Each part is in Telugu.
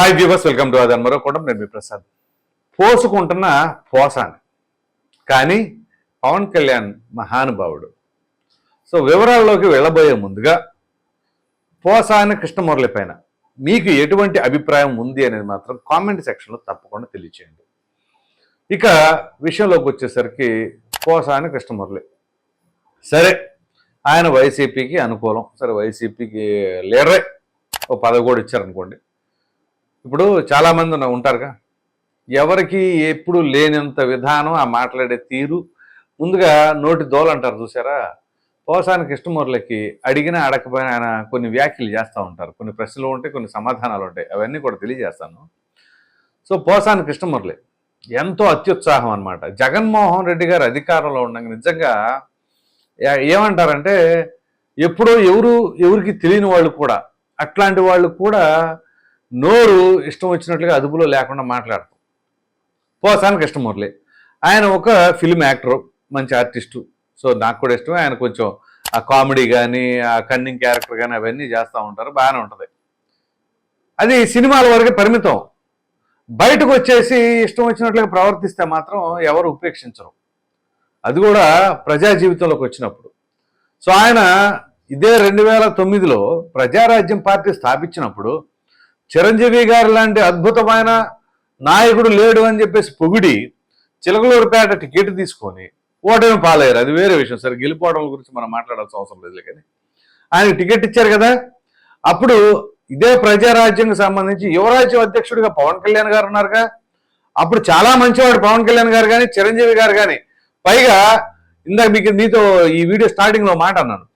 హాయ్ వ్యూవర్స్ వెల్కమ్ టు అదన్ మరో కూడా నేను మీ ప్రసాద్. పోసుకుంటున్న పోసాను. కానీ పవన్ కళ్యాణ్ మహానుభావుడు. సో వివరాల్లోకి వెళ్ళబోయే ముందుగా పోసాని కృష్ణమురళి పైన మీకు ఎటువంటి అభిప్రాయం ఉంది అనేది మాత్రం కామెంట్ సెక్షన్లో తప్పకుండా తెలియచేయండి. ఇక విషయంలోకి వచ్చేసరికి పోసాని కృష్ణమురళి. సరే ఆయన వైసీపీకి అనుకూలం. సరే వైసీపీకి లీడరే ఓ పదవి కూడా ఇచ్చారనుకోండి. ఇప్పుడు చాలామంది ఉన్న- ఉంటారుగా. ఎవరికి ఎప్పుడు లేనంత విధానం ఆ మాట్లాడే తీరు. ముందుగా నోటి దోలు అంటారు చూసారా? పోసాని కృష్ణమూర్లకి అడిగినా అడగకపోయినా ఆయన కొన్ని వ్యాఖ్యలు చేస్తూ ఉంటారు. కొన్ని ప్రశ్నలు ఉంటాయి కొన్ని సమాధానాలు ఉంటాయి. అవన్నీ కూడా తెలియజేస్తాను. సో పోసాని కృష్ణమురళి ఎంతో అత్యుత్సాహం అనమాట జగన్మోహన్ రెడ్డి గారు అధికారంలో ఉండగా నిజంగా ఏమంటారంటే ఎప్పుడో ఎవరు ఎవరికి తెలియని వాళ్ళు కూడా అట్లాంటి వాళ్ళు కూడా నోరు ఇష్టం వచ్చినట్లుగా అదుపులో లేకుండా మాట్లాడతాం. పోసాని కృష్ణమురళి ఆయన ఒక ఫిల్మ్ యాక్టర్ మంచి ఆర్టిస్టు. సో నాకు కూడా ఇష్టం ఆయన కొంచెం ఆ కామెడీ కానీ ఆ కన్నింగ్ క్యారెక్టర్ కానీ అవన్నీ చేస్తూ ఉంటారు. బాగానే ఉంటుంది. అది సినిమాల వరకే పరిమితం. బయటకు వచ్చేసి ఇష్టం వచ్చినట్లుగా ప్రవర్తిస్తే మాత్రం ఎవరు ఉపేక్షించరు. అది కూడా ప్రజా జీవితంలోకి వచ్చినప్పుడు. సో ఆయన ఇదే రెండు వేల తొమ్మిదిలో ప్రజారాజ్యం పార్టీ స్థాపించినప్పుడు చిరంజీవి గారు లాంటి అద్భుతమైన నాయకుడు లేడు అని చెప్పేసి పొగిడి చిలకలూరుపేట టికెట్ తీసుకొని ఓటమి పాలయ్యారు. అది వేరే విషయం. సరే గెలిపోవడం గురించి మనం మాట్లాడాల్సిన అవసరం లేదు కానీ. ఆయనకు టికెట్ ఇచ్చారు కదా. అప్పుడు ఇదే ప్రజారాజ్యంకి సంబంధించి యువరాజ్యం అధ్యక్షుడిగా పవన్ కళ్యాణ్ గారు ఉన్నారుగా. అప్పుడు చాలా మంచివాడు పవన్ కళ్యాణ్ గారు కానీ చిరంజీవి గారు కానీ పైగా ఇందాక మీకు మీతో ఈ వీడియో స్టార్టింగ్లో మాట అన్నాను.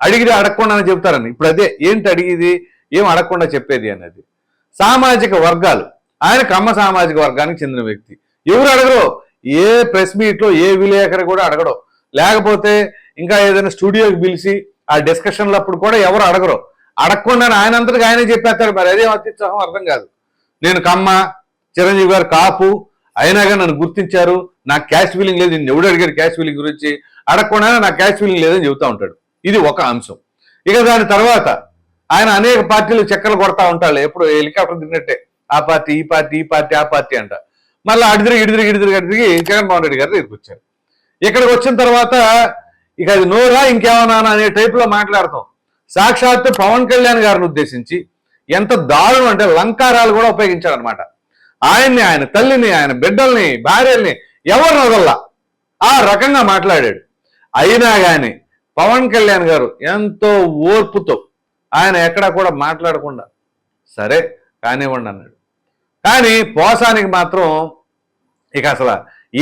అడిగితే అడగకుండా అని చెప్తారని. ఇప్పుడు అదే ఏంటి అడిగేది? ఏం అడగకుండా చెప్పేది అనేది. సామాజిక వర్గాలు. ఆయన కమ్మ సామాజిక వర్గానికి చెందిన వ్యక్తి. ఎవరు అడగరు? ఏ ప్రెస్ మీట్లో ఏ విలేకరు కూడా అడగడు. లేకపోతే ఇంకా ఏదైనా స్టూడియోకి పిలిచి ఆ డిస్కషన్లు అప్పుడు కూడా ఎవరు అడగరు. అడగకుండా ఆయన అంతటికి ఆయనే చెప్పేస్తాడు మరి అదే అత్యుత్సాహం? అర్థం కాదు. నేను కమ్మ చిరంజీవి గారు కాపు. అయినాగా నన్ను గుర్తించారు. నాకు క్యాష్ ఫీలింగ్ లేదు. నేను ఎవడు అడిగారు క్యాష్ ఫీలింగ్ గురించి? అడగకుండానే నాకు క్యాష్ ఫీలింగ్ లేదని చెబుతా ఉంటాడు. ఇది ఒక అంశం. ఇక దాని తర్వాత ఆయన అనేక పార్టీలు చక్కలు కొడతా ఉంటాడు. ఎప్పుడు హెలికాప్టర్ తిన్నట్టే. ఆ పార్టీ ఈ పార్టీ ఈ పార్టీ ఆ పార్టీ అంట. మళ్ళీ అడిదిరిగి ఇడిదిరిగి ఇడిదిరిగి అడిదిరిగి జగన్మోహన్ రెడ్డి గారు దగ్గరికి వచ్చారు. ఇక్కడికి వచ్చిన తర్వాత ఇక అది నోరా ఇంకేమన్నా అనే టైపులో మాట్లాడతాం. సాక్షాత్తు పవన్ కళ్యాణ్ గారిని ఉద్దేశించి ఎంత దారుణం అంటే లంకారాలు కూడా ఉపయోగించాడు అనమాట ఆయన్ని ఆయన తల్లిని ఆయన బిడ్డల్ని భార్యల్ని ఎవరు వదల్లా? ఆ రకంగా మాట్లాడాడు. అయినా కానీ పవన్ కళ్యాణ్ గారు ఎంతో ఓర్పుతో ఆయన ఎక్కడా కూడా మాట్లాడకుండా సరే కానివ్వండి అన్నాడు. కానీ పోసానికి మాత్రం ఇక అసలు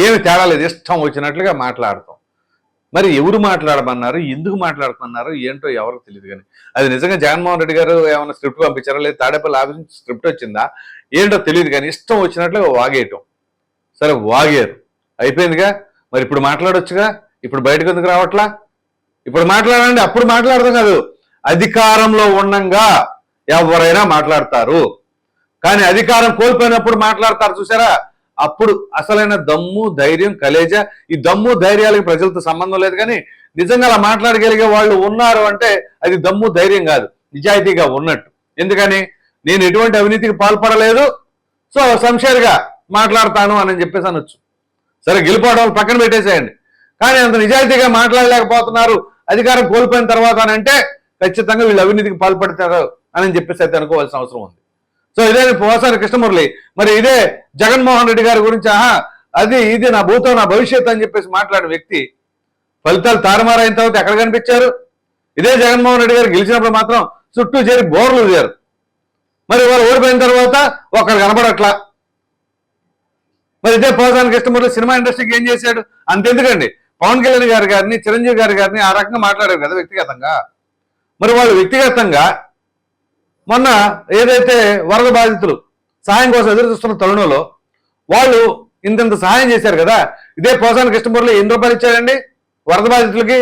ఏమి తేడా లేదు ఇష్టం వచ్చినట్లుగా మాట్లాడతాం. మరి ఎవరు మాట్లాడమన్నారు ఎందుకు మాట్లాడుతున్నారు ఏంటో ఎవరికి తెలియదు కానీ. అది నిజంగా జగన్మోహన్ రెడ్డి గారు ఏమైనా స్క్రిప్ట్ పంపించారా లేదా తాడేపల్లి ఆఫీస్ నుంచి స్క్రిప్ట్ వచ్చిందా ఏంటో తెలియదు కానీ ఇష్టం వచ్చినట్లుగా వాగేయటం. సరే వాగారు. అయిపోయిందిగా? మరి ఇప్పుడు మాట్లాడొచ్చుగా? ఇప్పుడు బయటకు ఎందుకు రావట్లా? ఇప్పుడు మాట్లాడండి అప్పుడు మాట్లాడదాం కాదు. అధికారంలో ఉండంగా ఎవరైనా మాట్లాడతారు. కానీ అధికారం కోల్పోయినప్పుడు మాట్లాడతారు చూసారా? అప్పుడు అసలైన దమ్ము ధైర్యం కలేజ ఈ దమ్ము ధైర్యాలకి ప్రజలతో సంబంధం లేదు కానీ నిజంగా అలా మాట్లాడగలిగే వాళ్ళు ఉన్నారు అంటే అది దమ్ము ధైర్యం కాదు. నిజాయితీగా ఉన్నట్టు. ఎందుకని? నేను ఎటువంటి అవినీతికి పాల్పడలేదు. సో సంషేర్గా మాట్లాడతాను అని చెప్పేసి అనొచ్చు. సరే గెలిపోవడం పక్కన పెట్టేసేయండి. కానీ అంత నిజాయితీగా మాట్లాడలేకపోతున్నారు. అధికారం కోల్పోయిన తర్వాత అని అంటే ఖచ్చితంగా వీళ్ళు అవినీతికి పాల్పడతారు అని చెప్పేసి అయితే అనుకోవాల్సిన అవసరం ఉంది. సో ఇదే పోసారి కృష్ణమురళి. మరి ఇదే జగన్మోహన్ రెడ్డి గారి గురించి ఆహా అది ఇది నా భూతం నా భవిష్యత్ అని చెప్పేసి మాట్లాడిన వ్యక్తి. ఫలితాలు తారుమారైన తర్వాత ఎక్కడ కనిపించారు? ఇదే జగన్మోహన్ రెడ్డి గారు గెలిచినప్పుడు మాత్రం చుట్టూ చేరి బోర్లు చేరు మరి వారు ఓడిపోయిన తర్వాత ఒకరు కనబడట్లా? మరి ఇదే పోసాని కృష్ణమురళి సినిమా ఇండస్ట్రీకి ఏం చేశాడు? అంతెందుకండి. పవన్ కళ్యాణ్ గారి గారిని చిరంజీవి గారి గారిని ఆ రకంగా మాట్లాడారు కదా వ్యక్తిగతంగా. మరి వాళ్ళు వ్యక్తిగతంగా మొన్న ఏదైతే వరద బాధితులు సహాయం కోసం ఎదురు చూస్తున్న తరుణంలో వాళ్ళు ఇంతంత సహాయం చేశారు కదా ఇదే పోసాని కృష్ణమూర్తి ఎన్ని రూపాయలు ఇచ్చారండి? వరద బాధితులకి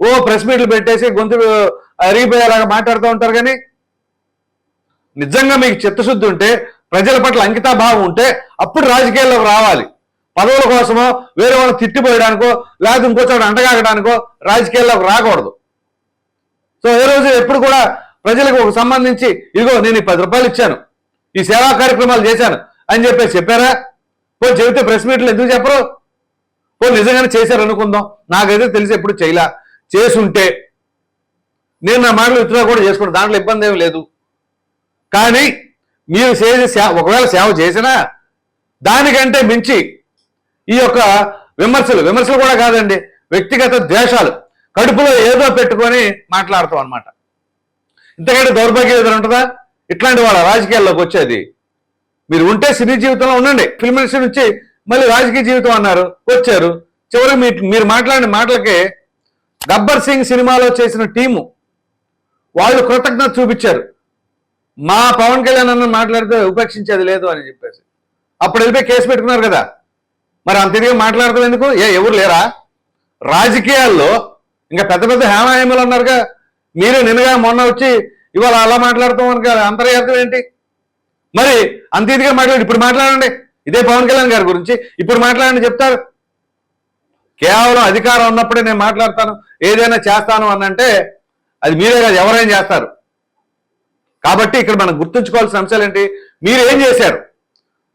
ఓ ప్రెస్ మీట్లు పెట్టేసి గొంతు అరిగిపోయేలాగా మాట్లాడుతూ ఉంటారు కానీ నిజంగా మీకు చిత్తశుద్ధి ఉంటే ప్రజల పట్ల అంకితాభావం ఉంటే అప్పుడు రాజకీయాల్లోకి రావాలి. పదవుల కోసమో వేరే వాళ్ళని తిట్టిపోయడానికో లేకపోతే ఇంకోసారి అండగాగడానికో రాజకీయాల్లోకి రాకూడదు. సో ఏ రోజు ఎప్పుడు కూడా ప్రజలకు ఒక సంబంధించి ఇదిగో నేను ఈ పది రూపాయలు ఇచ్చాను ఈ సేవా కార్యక్రమాలు చేశాను అని చెప్పేసి చెప్పారా? పో చెబితే ప్రెస్ మీట్లు ఎందుకు చెప్పరు? పో నిజంగానే చేశారు అనుకుందాం. నాకైతే తెలిసి ఎప్పుడు చేయలా. చేసుంటే నేను నా మాటలు విత్డ్రా కూడా చేసుకుంటాను దాంట్లో ఇబ్బంది ఏమి లేదు. కానీ మీరు చేసే సేవ ఒకవేళ సేవ చేసినా దానికంటే మించి ఈ యొక్క విమర్శలు విమర్శలు కూడా కాదండి వ్యక్తిగత ద్వేషాలు. కడుపులో ఏదో పెట్టుకొని మాట్లాడతాం అనమాట ఇంతకంటే దౌర్భాగ్యం ఏదైనా ఉంటుందా? ఇట్లాంటి వాళ్ళ రాజకీయాల్లోకి వచ్చేది. మీరు ఉంటే సినీ జీవితంలో ఉండండి. ఫిల్మ్ ఇండస్ట్రీ నుంచి మళ్ళీ రాజకీయ జీవితం అన్నారు వచ్చారు. చివరికి మీ మీరు మాట్లాడిన మాటలకి గబ్బర్ సింగ్ సినిమాలో చేసిన టీము వాళ్ళు కృతజ్ఞత చూపించారు. మా పవన్ కళ్యాణ్ అన్న మాట్లాడితే ఉపేక్షించేది లేదు అని చెప్పేసి. అప్పుడు వెళ్ళిపోయి కేసు పెట్టుకున్నారు కదా. మరి అంత తిరిగి మాట్లాడతాం ఎందుకు? ఏ ఎవరు లేరా? రాజకీయాల్లో ఇంకా పెద్ద పెద్ద హేమాయములు అన్నారుగా. మీరే నిన్నగా మొన్న వచ్చి ఇవాళ అలా మాట్లాడుతాం అని అంతర్యార్థం ఏంటి? మరి అంత ఇదిగా మాట్లాడి ఇప్పుడు మాట్లాడండి. ఇదే పవన్ కళ్యాణ్ గారి గురించి. ఇప్పుడు మాట్లాడండి చెప్తారు. కేవలం అధికారం ఉన్నప్పుడే నేను మాట్లాడతాను ఏదైనా చేస్తాను అనంటే అది మీరే కాదు ఎవరైనా చేస్తారు. కాబట్టి ఇక్కడ మనం గుర్తుంచుకోవాల్సిన అంశాలు ఏంటి? మీరు ఏం చేశారు?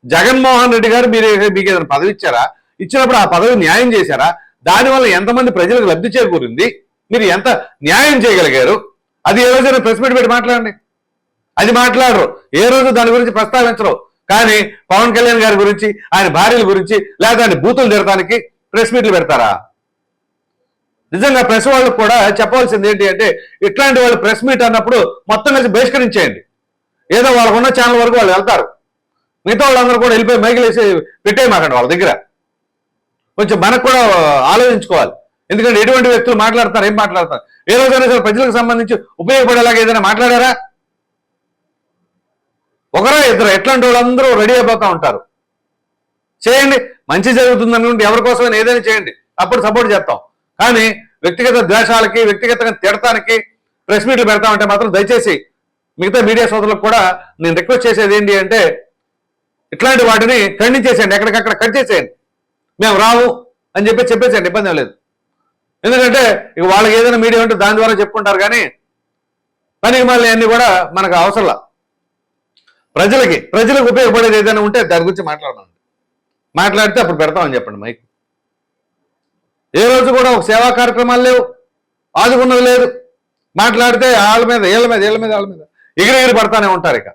జగన్మోహన్ రెడ్డి గారు మీరు మీకు ఏదైనా పదవి ఇచ్చారా? ఇచ్చినప్పుడు ఆ పదవి న్యాయం చేశారా? దానివల్ల ఎంతమంది ప్రజలకు లబ్ధి చేకూరింది? మీరు ఎంత న్యాయం చేయగలిగారు? అది ఏ రోజైనా ప్రెస్ మీట్ పెట్టి మాట్లాడండి. అది మాట్లాడరు. ఏ రోజు దాని గురించి ప్రస్తావించరు. కానీ పవన్ కళ్యాణ్ గారి గురించి ఆయన భార్యల గురించి లేదా ఆయన బూతులు తిరగడానికి ప్రెస్ మీట్లు పెడతారా? నిజంగా ప్రెస్ వాళ్ళకు కూడా చెప్పవలసింది ఏంటి అంటే ఇట్లాంటి వాళ్ళు ప్రెస్ మీట్ అన్నప్పుడు మొత్తం కలిసి బహిష్కరించేయండి. ఏదో వాళ్ళకున్న ఛానల్ వరకు వాళ్ళు వెళ్తారు. మిగతా వాళ్ళందరూ కూడా వెళ్ళిపోయి మైకిలేసి పెట్టేయమాకండి వాళ్ళ దగ్గర. కొంచెం మనకు కూడా ఆలోచించుకోవాలి. ఎందుకంటే ఎటువంటి వ్యక్తులు మాట్లాడతారు ఏం మాట్లాడతారు ఏ రోజైనా సరే ప్రజలకు సంబంధించి ఉపయోగపడేలాగా ఏదైనా మాట్లాడారా? ఒకరా ఇద్దరు ఎట్లాంటి వాళ్ళందరూ రెడీ అయిపోతా ఉంటారు. చేయండి మంచి జరుగుతుంది అనుకుంటే ఎవరి కోసమైనా ఏదైనా చేయండి. అప్పుడు సపోర్ట్ చేస్తాం. కానీ వ్యక్తిగత ద్వేషాలకి వ్యక్తిగతంగా తిడటానికి ప్రెస్ మీట్లు పెడతామంటే మాత్రం దయచేసి మిగతా మీడియా సోదరులకు కూడా నేను రిక్వెస్ట్ చేసేది ఏంటి అంటే ఇట్లాంటి వాటిని ఖండించేసేయండి. ఎక్కడికక్కడ కట్ చేసేయండి. మేము రావు అని చెప్పి చెప్పేసండి ఇబ్బంది ఏం లేదు. ఎందుకంటే ఇక వాళ్ళకి ఏదైనా మీడియా ఉంటే దాని ద్వారా చెప్పుకుంటారు కానీ పనికి మళ్ళీ అన్ని కూడా మనకు అవసరంలా. ప్రజలకి ప్రజలకు ఉపయోగపడేది ఏదైనా ఉంటే దాని గురించి మాట్లాడదాం. మాట్లాడితే అప్పుడు పెడతామని చెప్పండి మైక్. ఏ రోజు కూడా ఒక సేవా కార్యక్రమాలు లేవు ఆదుకున్నది లేదు. మాట్లాడితే వాళ్ళ మీద వీళ్ళ మీద వీళ్ళ మీద వాళ్ళ మీద ఎగిరి ఎగిరి పడతానే ఉంటారు ఇక.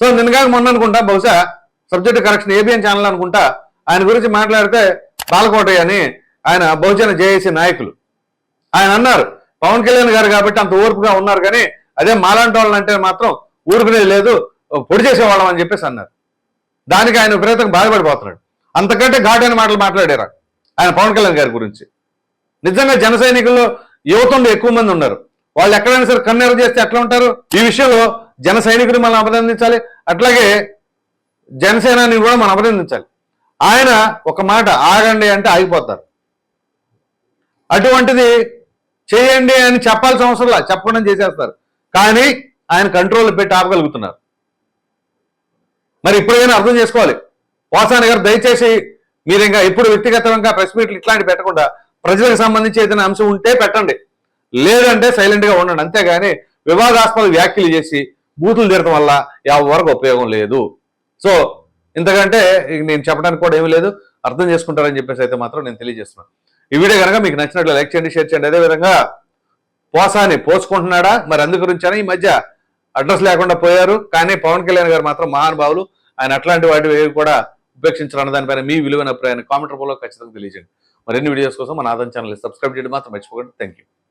సో నిన్నగా మొన్న అనుకుంటా బహుశా సబ్జెక్టు కరెక్షన్ ఏబిఎన్ ఛానల్ అనుకుంటా ఆయన గురించి మాట్లాడితే బాలకోటయ్య అని ఆయన బహుజన జేఏసీ నాయకులు. ఆయన అన్నారు పవన్ కళ్యాణ్ గారు కాబట్టి అంత ఓర్పుగా ఉన్నారు కానీ అదే మాలాంటి వాళ్ళని అంటే మాత్రం ఊరుకునేది లేదు పొడి చేసేవాళ్ళం అని చెప్పేసి అన్నారు. దానికి ఆయన విపరీతంగా బాధపడిపోతున్నాడు. అంతకంటే ఘాటైన మాటలు మాట్లాడారు ఆయన పవన్ కళ్యాణ్ గారి గురించి. నిజంగా జన సైనికుల్లో యువతంలో ఎక్కువ మంది ఉన్నారు. వాళ్ళు ఎక్కడైనా సరే కన్నెర చేస్తే ఎట్లా ఉంటారు? ఈ విషయంలో జన సైనికుడు మనం అభినందించాలి అట్లాగే జనసేనాని కూడా మనం అభినందించాలి ఆయన ఒక మాట ఆగండి అంటే ఆగిపోతారు. అటువంటిది చేయండి అని చెప్పాల్సిన అవసరం లేదు. చెప్పకుండా చేసేస్తారు. కానీ ఆయన కంట్రోల్ పెట్టి ఆపగలుగుతున్నారు. మరి ఇప్పుడైనా అర్థం చేసుకోవాలి. వాసాని గారు దయచేసి మీరు ఇంకా ఇప్పుడు వ్యక్తిగతంగా ప్రెస్ మీట్లు ఇట్లాంటి పెట్టకుండా ప్రజలకు సంబంధించి ఏదైనా అంశం ఉంటే పెట్టండి. లేదంటే సైలెంట్గా ఉండండి. అంతేగాని వివాదాస్పద వ్యాఖ్యలు చేసి బూతులు తీరడం వల్ల ఎవరికి ఉపయోగం లేదు. సో ఇంతకంటే నేను చెప్పడానికి కూడా ఏమీ లేదు. అర్థం చేసుకుంటారని చెప్పేసి అయితే మాత్రం నేను తెలియజేస్తున్నాను. ఈ వీడియో కనుక మీకు నచ్చినట్లు లైక్ చేయండి షేర్ చేయండి. అదేవిధంగా పోసాని పోసుకుంటున్నాడా? మరి అందు గురించని ఈ మధ్య అడ్రస్ లేకుండా పోయారు. కానీ పవన్ కళ్యాణ్ గారు మాత్రం మహానుభావులు. ఆయన అట్లాంటి వాటి కూడా ఉపేక్షించాలన్న దానిపైన మీ విలువైన అభిప్రాయాన్ని కామెంట్ రూపంలో ఖచ్చితంగా తెలియజేయండి. మరిన్ని వీడియోస్ కోసం మన ఆదం ఛానల్ సబ్స్క్రైబ్ చేయడం మాత్రం మర్చిపోకండి. Thank you